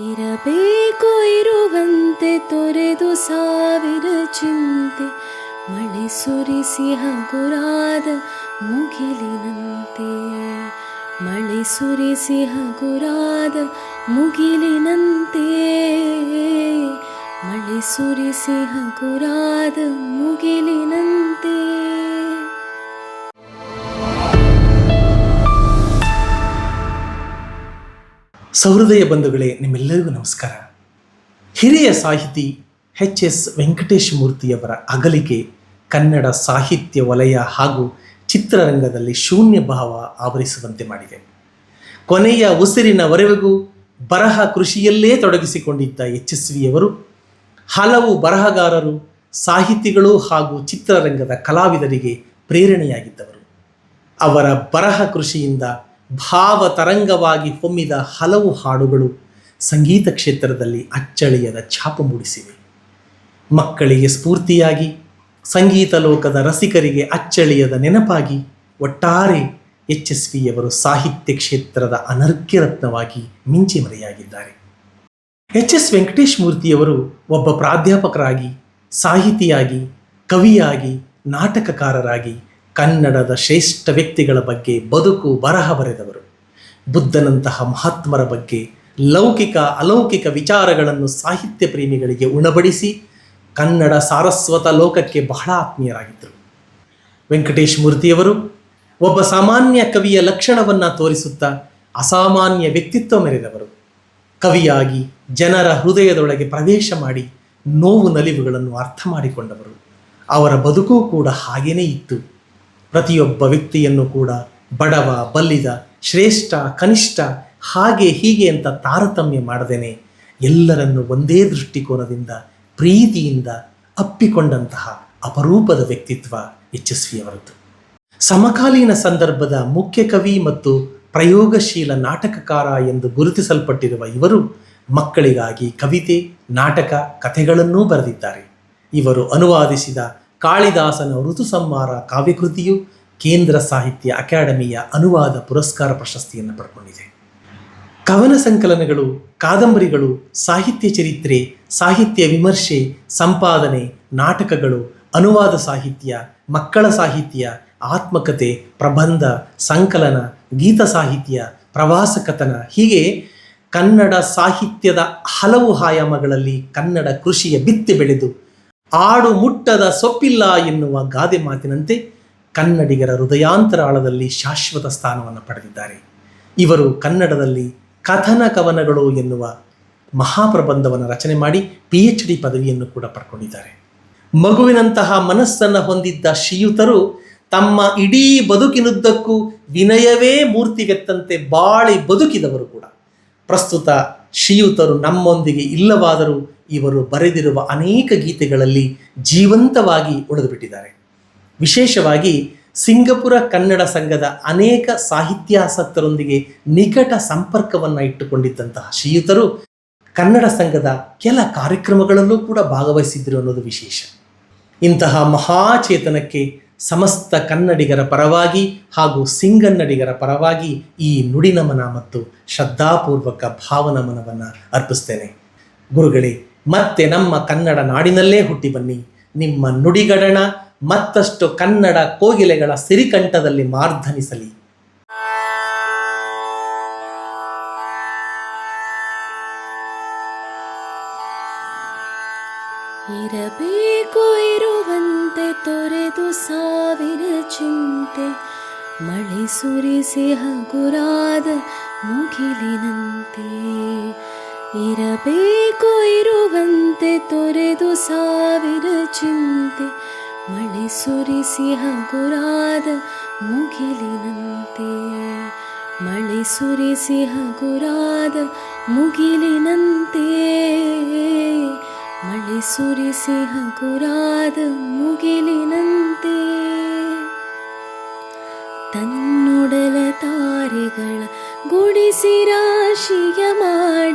ಇರಬೇಕು ಇರುವಂತೆ ತೊರೆದು ಸಾವಿರ ಚಿಂತೆ ಮಳೆ ಸುರಿಸಿ ಹಗುರಾದ ಮುಗಿಲಿನಂತೆ ಮಳೆ ಸುರಿಸಿ ಹಗುರಾದ ಮುಗಿಲಿನಂತೆ ಮಳೆ ಸುರಿಸಿ ಹಗುರಾದ ಮುಗಿಲಿನಂತೆ ಸಹೃದಯ ಬಂಧುಗಳೇ, ನಿಮ್ಮೆಲ್ಲರಿಗೂ ನಮಸ್ಕಾರ. ಹಿರಿಯ ಸಾಹಿತಿ ಎಚ್ ಎಸ್ ವೆಂಕಟೇಶ್ ಮೂರ್ತಿಯವರ ಅಗಲಿಕೆ ಕನ್ನಡ ಸಾಹಿತ್ಯ ವಲಯ ಹಾಗೂ ಚಿತ್ರರಂಗದಲ್ಲಿ ಶೂನ್ಯ ಭಾವ ಆವರಿಸುವಂತೆ ಮಾಡಿದೆ. ಕೊನೆಯ ಉಸಿರಿನವರೆಗೂ ಬರಹ ಕೃಷಿಯಲ್ಲೇ ತೊಡಗಿಸಿಕೊಂಡಿದ್ದ ಯಶಸ್ವಿಯವರು ಹಲವು ಬರಹಗಾರರು, ಸಾಹಿತಿಗಳು ಹಾಗೂ ಚಿತ್ರರಂಗದ ಕಲಾವಿದರಿಗೆ ಪ್ರೇರಣೆಯಾಗಿದ್ದವರು. ಅವರ ಬರಹ ಕೃಷಿಯಿಂದ ಭಾವ ತರಂಗವಾಗಿ ಹೊಮ್ಮಿದ ಹಲವು ಹಾಡುಗಳು ಸಂಗೀತ ಕ್ಷೇತ್ರದಲ್ಲಿ ಅಚ್ಚಳಿಯದ ಛಾಪು ಮೂಡಿಸಿವೆ. ಮಕ್ಕಳಿಗೆ ಸ್ಫೂರ್ತಿಯಾಗಿ, ಸಂಗೀತ ಲೋಕದ ರಸಿಕರಿಗೆ ಅಚ್ಚಳಿಯದ ನೆನಪಾಗಿ, ಒಟ್ಟಾರೆ ಯಶಸ್ವಿಯವರು ಸಾಹಿತ್ಯ ಕ್ಷೇತ್ರದ ಅನರ್ಘ್ಯರತ್ನವಾಗಿ ಮಿಂಚಿ ಮರೆಯಾಗಿದ್ದಾರೆ. ಎಚ್ ಎಸ್ ವೆಂಕಟೇಶ್ ಮೂರ್ತಿಯವರು ಒಬ್ಬ ಪ್ರಾಧ್ಯಾಪಕರಾಗಿ, ಸಾಹಿತಿಯಾಗಿ, ಕವಿಯಾಗಿ, ನಾಟಕಕಾರರಾಗಿ ಕನ್ನಡದ ಶ್ರೇಷ್ಠ ವ್ಯಕ್ತಿಗಳ ಬಗ್ಗೆ ಬದುಕು ಬರಹ ಬರೆದವರು. ಬುದ್ಧನಂತಹ ಮಹಾತ್ಮರ ಬಗ್ಗೆ ಲೌಕಿಕ ಅಲೌಕಿಕ ವಿಚಾರಗಳನ್ನು ಸಾಹಿತ್ಯ ಪ್ರೇಮಿಗಳಿಗೆ ಉಣಬಡಿಸಿ ಕನ್ನಡ ಸಾರಸ್ವತ ಲೋಕಕ್ಕೆ ಬಹಳ ಆತ್ಮೀಯರಾಗಿದ್ದರು. ವೆಂಕಟೇಶ್ ಮೂರ್ತಿಯವರು ಒಬ್ಬ ಸಾಮಾನ್ಯ ಕವಿಯ ಲಕ್ಷಣವನ್ನು ತೋರಿಸುತ್ತಾ ಅಸಾಮಾನ್ಯ ವ್ಯಕ್ತಿತ್ವ ಮೆರೆದವರು. ಕವಿಯಾಗಿ ಜನರ ಹೃದಯದೊಳಗೆ ಪ್ರವೇಶ ಮಾಡಿ ನೋವು ನಲಿವುಗಳನ್ನು ಅರ್ಥ ಮಾಡಿಕೊಂಡವರು. ಅವರ ಬದುಕು ಕೂಡ ಹಾಗೇನೇ ಇತ್ತು. ಪ್ರತಿಯೊಬ್ಬ ವ್ಯಕ್ತಿಯನ್ನು ಕೂಡ ಬಡವ, ಬಲ್ಲಿದ, ಶ್ರೇಷ್ಠ, ಕನಿಷ್ಠ ಹಾಗೆ ಹೀಗೆ ಅಂತ ತಾರತಮ್ಯ ಮಾಡದೇನೆ ಎಲ್ಲರನ್ನು ಒಂದೇ ದೃಷ್ಟಿಕೋನದಿಂದ, ಪ್ರೀತಿಯಿಂದ ಅಪ್ಪಿಕೊಂಡಂತಹ ಅಪರೂಪದ ವ್ಯಕ್ತಿತ್ವ ಯಶಸ್ವಿಯವರದ್ದು ಸಮಕಾಲೀನ ಸಂದರ್ಭದ ಮುಖ್ಯ ಕವಿ ಮತ್ತು ಪ್ರಯೋಗಶೀಲ ನಾಟಕಕಾರ ಎಂದು ಗುರುತಿಸಲ್ಪಟ್ಟಿರುವ ಇವರು ಮಕ್ಕಳಿಗಾಗಿ ಕವಿತೆ, ನಾಟಕ, ಕಥೆಗಳನ್ನೂ ಬರೆದಿದ್ದಾರೆ. ಇವರು ಅನುವಾದಿಸಿದ ಕಾಳಿದಾಸನ ಋತುಸಂಹಾರ ಕಾವ್ಯಕೃತಿಯು ಕೇಂದ್ರ ಸಾಹಿತ್ಯ ಅಕಾಡೆಮಿಯ ಅನುವಾದ ಪುರಸ್ಕಾರ ಪ್ರಶಸ್ತಿಯನ್ನು ಪಡ್ಕೊಂಡಿದೆ. ಕವನ ಸಂಕಲನಗಳು, ಕಾದಂಬರಿಗಳು, ಸಾಹಿತ್ಯ ಚರಿತ್ರೆ, ಸಾಹಿತ್ಯ ವಿಮರ್ಶೆ, ಸಂಪಾದನೆ, ನಾಟಕಗಳು, ಅನುವಾದ ಸಾಹಿತ್ಯ, ಮಕ್ಕಳ ಸಾಹಿತ್ಯ, ಆತ್ಮಕತೆ, ಪ್ರಬಂಧ, ಸಂಕಲನ, ಗೀತ ಸಾಹಿತ್ಯ, ಪ್ರವಾಸ ಕಥನ ಹೀಗೆ ಕನ್ನಡ ಸಾಹಿತ್ಯದ ಹಲವು ಆಯಾಮಗಳಲ್ಲಿ ಕನ್ನಡ ಕೃಷಿಯ ಬಿತ್ತಿ ಬೆಳೆದು ಆಡು ಮುಟ್ಟದ ಸೊಪ್ಪಿಲ್ಲ ಎನ್ನುವ ಗಾದೆ ಮಾತಿನಂತೆ ಕನ್ನಡಿಗರ ಹೃದಯಾಂತರಾಳದಲ್ಲಿ ಶಾಶ್ವತ ಸ್ಥಾನವನ್ನು ಪಡೆದಿದ್ದಾರೆ. ಇವರು ಕನ್ನಡದಲ್ಲಿ ಕಥನ ಕವನಗಳು ಎನ್ನುವ ಮಹಾಪ್ರಬಂಧವನ್ನು ರಚನೆ ಮಾಡಿ ಪಿ ಎಚ್ ಡಿ ಪದವಿಯನ್ನು ಕೂಡ ಪಡ್ಕೊಂಡಿದ್ದಾರೆ. ಮಗುವಿನಂತಹ ಮನಸ್ಸನ್ನು ಹೊಂದಿದ್ದ ಶ್ರೀಯುತರು ತಮ್ಮ ಇಡೀ ಬದುಕಿನುದ್ದಕ್ಕೂ ವಿನಯವೇ ಮೂರ್ತಿಗೆತ್ತಂತೆ ಬಾಳಿ ಬದುಕಿದವರು ಕೂಡ. ಪ್ರಸ್ತುತ ಶ್ರೀಯುತರು ನಮ್ಮೊಂದಿಗೆ ಇಲ್ಲವಾದರೂ ಇವರು ಬರೆದಿರುವ ಅನೇಕ ಗೀತೆಗಳಲ್ಲಿ ಜೀವಂತವಾಗಿ ಉಳಿದುಬಿಟ್ಟಿದ್ದಾರೆ. ವಿಶೇಷವಾಗಿ ಸಿಂಗಪುರ ಕನ್ನಡ ಸಂಘದ ಅನೇಕ ಸಾಹಿತ್ಯಾಸಕ್ತರೊಂದಿಗೆ ನಿಕಟ ಸಂಪರ್ಕವನ್ನು ಇಟ್ಟುಕೊಂಡಿದ್ದಂತಹ ಶ್ರೀಯುತರು ಕನ್ನಡ ಸಂಘದ ಕೆಲ ಕಾರ್ಯಕ್ರಮಗಳಲ್ಲೂ ಕೂಡ ಭಾಗವಹಿಸಿದ್ದರು ಅನ್ನೋದು ವಿಶೇಷ. ಇಂತಹ ಮಹಾಚೇತನಕ್ಕೆ ಸಮಸ್ತ ಕನ್ನಡಿಗರ ಪರವಾಗಿ ಹಾಗೂ ಸಿಂಗನ್ನಡಿಗರ ಪರವಾಗಿ ಈ ನುಡಿನಮನ ಮತ್ತು ಶ್ರದ್ಧಾಪೂರ್ವಕ ಭಾವನಮನವನ್ನು ಅರ್ಪಿಸ್ತೇನೆ. ಗುರುಗಳೇ ಮತ್ತೆ ನಮ್ಮ ಕನ್ನಡ ನಾಡಿನಲ್ಲೇ ಹುಟ್ಟಿ ಬನ್ನಿ. ನಿಮ್ಮ ನುಡಿಗಡಣ ಮತ್ತಷ್ಟು ಕನ್ನಡ ಕೋಗಿಲೆಗಳ ಸಿರಿಕಂಠದಲ್ಲಿ ಮಾರ್ಧನಿಸಲಿ. ಇರಬೇಕು ಇರುವಂತೆ ತೊರೆದು ಸಾವಿರ ಚಿಂತೆ. ಮಳೆ ಸುರಿಸಿ ಹಗುರಾದ ಮುಗಿಲಿನಂತೆ. ಇರಬೇಕು ಇರುವಂತೆ ತೊರೆದು ಸಾವಿರ ಚಿಂತೆ ಮಳೆ ಸುರಿಸಿ ಹಗುರಾದ ಮುಗಿಲಿನಂತೆ ಮಳೆ ಸುರಿಸಿ ಹಗುರಾದ ಮುಗಿಲಿನಂತೆ ಮಳೆ ಸುರಿಸಿ ಹಗುರಾದ ಮುಗಿಲಿನಂತೆ ತನ್ನೊಡಲ ತಾರೆಗಳ ಗುಡಿಸಿ ರಾಶಿಯ ಮಾಡಿ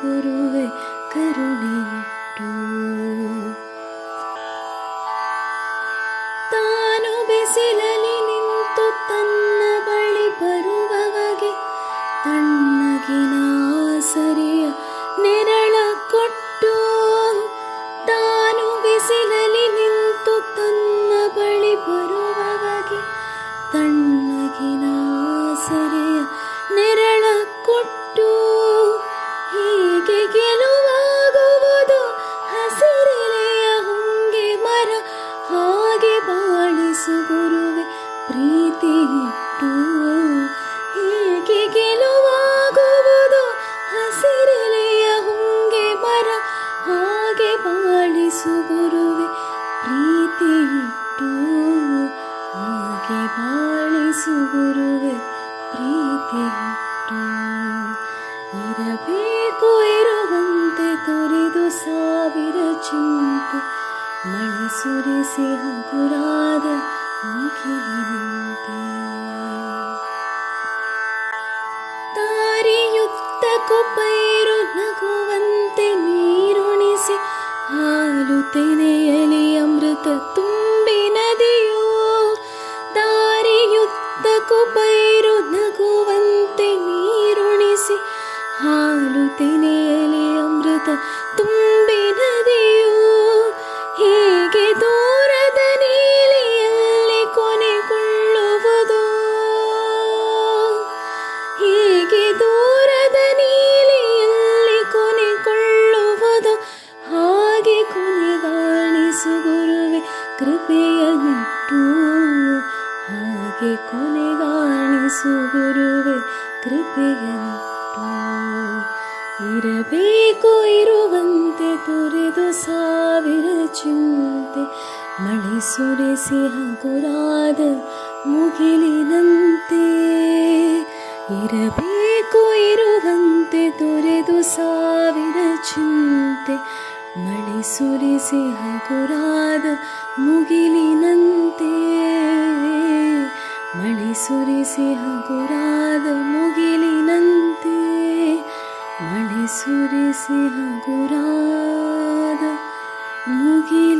ಗುರುವೆ ಕರುಣೆಯಿಟ್ಟು ತಾನು ಬಿಸಿಲಲ್ಲಿ ನಿಂತು ತನ್ನ ಪೈರು ನಗುವಂತೆ ನೀರುಣಿಸಿ ಹಾಲು ತೆನೆಯಲಿ ಅಮೃತ ತುಂಬಿ ನದಿಯೋ ದಾರಿಯುದ್ದಕ್ಕೂ ಪೈರು ಇರುವೆ ಕೃಪೆಯನಿಟ್ಟು ಇರಬೇಕು ಇರುವಂತೆ ತೊರೆದು ಸಾವಿರ ಚಿಂತೆ ಮಳೆ ಸುರಿಸಿ ಹಗುರಾದ ಮುಗಿಲಿನಂತೆ ಇರಬೇಕು. ಇರುವಂತೆ ತೊರೆದು ಸಾವಿರ ಚಿಂತೆ ಮಳೆ ಸುರಿಸಿ ಹಗುರಾದ ಮುಗಿಲಿನಂತೆ ಮಳೆ ಸುರಿಸಿ ಹಗುರಾದ ಮೋಡದ ಮುಗಿಲಿನಂತೆ ಮಳೆ ಸುರಿಸಿ ಹಗುರಾದ ಮುಗಿಲ